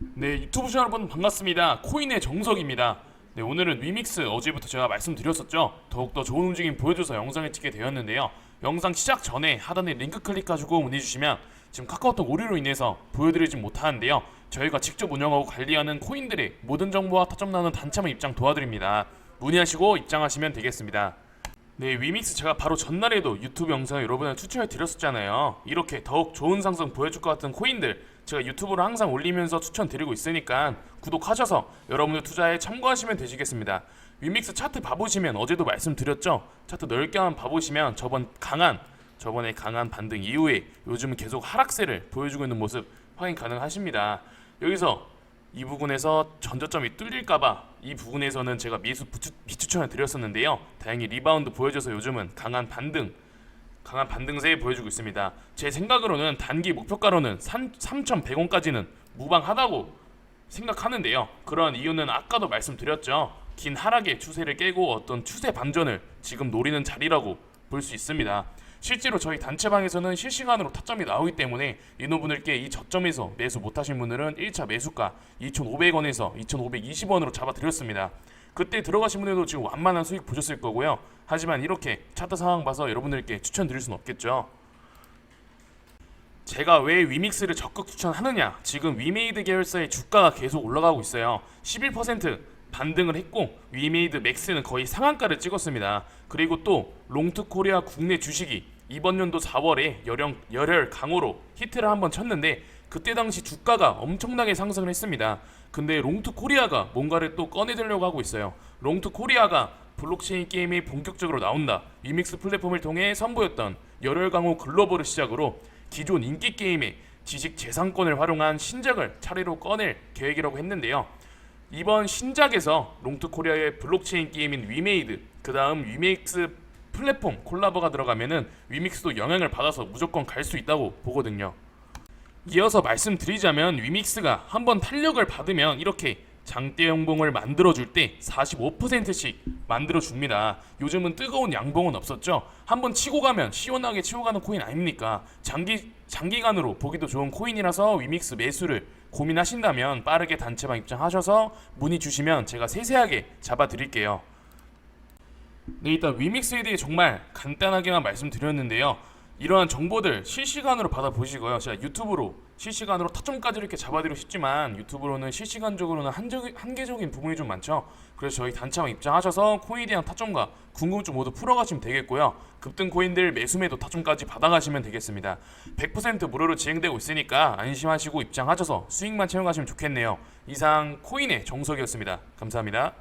네 유튜브 시청 여러분 반갑습니다. 코인의 정석입니다. 네 오늘은 위믹스 어제부터 제가 말씀드렸었죠. 더욱더 좋은 움직임 보여줘서 영상을 찍게 되었는데요. 영상 시작 전에 하단에 링크 클릭하시고 문의주시면 지금 카카오톡 오류로 인해서 보여드리지 못하는데요. 저희가 직접 운영하고 관리하는 코인들의 모든 정보와 타점 나오는 단체만 입장 도와드립니다. 문의하시고 입장하시면 되겠습니다 네, 위믹스 제가 바로 전날에도 유튜브 영상을 여러분에 추천해 드렸었잖아요. 이렇게 더욱 좋은 상승 보여줄 것 같은 코인들 제가 유튜브로 항상 올리면서 추천드리고 있으니까 구독하셔서 여러분들 투자에 참고하시면 되시겠습니다. 위믹스 차트 봐보시면 어제도 말씀드렸죠. 차트 넓게 한번 봐보시면 저번 강한 저번에 강한 반등 이후에 요즘은 계속 하락세를 보여주고 있는 모습 확인 가능하십니다. 여기서 이 부분에서 전저점이 뚫릴까봐 이 부분에서는 제가 미수 비추천을 드렸었는데요. 다행히 리바운드 보여줘서 요즘은 강한 반등, 강한 반등세 보여주고 있습니다. 제 생각으로는 단기 목표가로는 3,100원까지는 무방하다고 생각하는데요. 그런 이유는 아까도 말씀드렸죠. 긴 하락의 추세를 깨고 어떤 추세 반전을 지금 노리는 자리라고 볼 수 있습니다. 실제로 저희 단체방에서는 실시간으로 타점이 나오기 때문에 인호분들께 이 저점에서 매수 못하신 분들은 1차 매수가 2,500원에서 2,520원으로 잡아드렸습니다. 그때 들어가신 분들도 지금 완만한 수익 보셨을 거고요. 하지만 이렇게 차트 상황 봐서 여러분들께 추천드릴 수는 없겠죠. 제가 왜 위믹스를 적극 추천하느냐? 지금 위메이드 계열사의 주가가 계속 올라가고 있어요. 11% 반등을 했고 위메이드 맥스는 거의 상한가를 찍었습니다. 그리고 또 롱투 코리아 국내 주식이 이번 연도 4월에 열혈, 열혈 강호로 히트를 한번 쳤는데 그때 당시 주가가 엄청나게 상승을 했습니다. 근데 롱투 코리아가 뭔가를 또 꺼내들려고 하고 있어요. 롱투 코리아가 블록체인 게임이 본격적으로 나온다. 위믹스 플랫폼을 통해 선보였던 열혈 강호 글로벌을 시작으로 기존 인기 게임의 지식 재산권을 활용한 신작을 차례로 꺼낼 계획이라고 했는데요. 이번 신작에서 롱투 코리아의 블록체인 게임인 위메이드, 그 다음 위믹스 플랫폼 콜라보가 들어가면은 위믹스도 영향을 받아서 무조건 갈 수 있다고 보거든요. 이어서 말씀드리자면 위믹스가 한번 탄력을 받으면 이렇게 장대 양봉을 만들어 줄 때 45%씩 만들어 줍니다. 요즘은 뜨거운 양봉은 없었죠. 한번 치고 가면 시원하게 치고 가는 코인 아닙니까? 장기 장기간으로 보기도 좋은 코인이라서 위믹스 매수를 고민하신다면 빠르게 단체방 입장하셔서 문의 주시면 제가 세세하게 잡아 드릴게요. 네, 일단 위믹스에 대해 정말 간단하게만 말씀드렸는데요. 이러한 정보들 실시간으로 받아보시고요. 제가 유튜브로 실시간으로 타점까지 이렇게 잡아드리고 싶지만 유튜브로는 실시간적으로는 한적, 한계적인 부분이 좀 많죠. 그래서 저희 단체방 입장하셔서 코인에 대한 타점과 궁금증 모두 풀어가시면 되겠고요. 급등 코인들 매수매도 타점까지 받아가시면 되겠습니다. 100% 무료로 진행되고 있으니까 안심하시고 입장하셔서 수익만 채용하시면 좋겠네요. 이상 코인의 정석이었습니다. 감사합니다.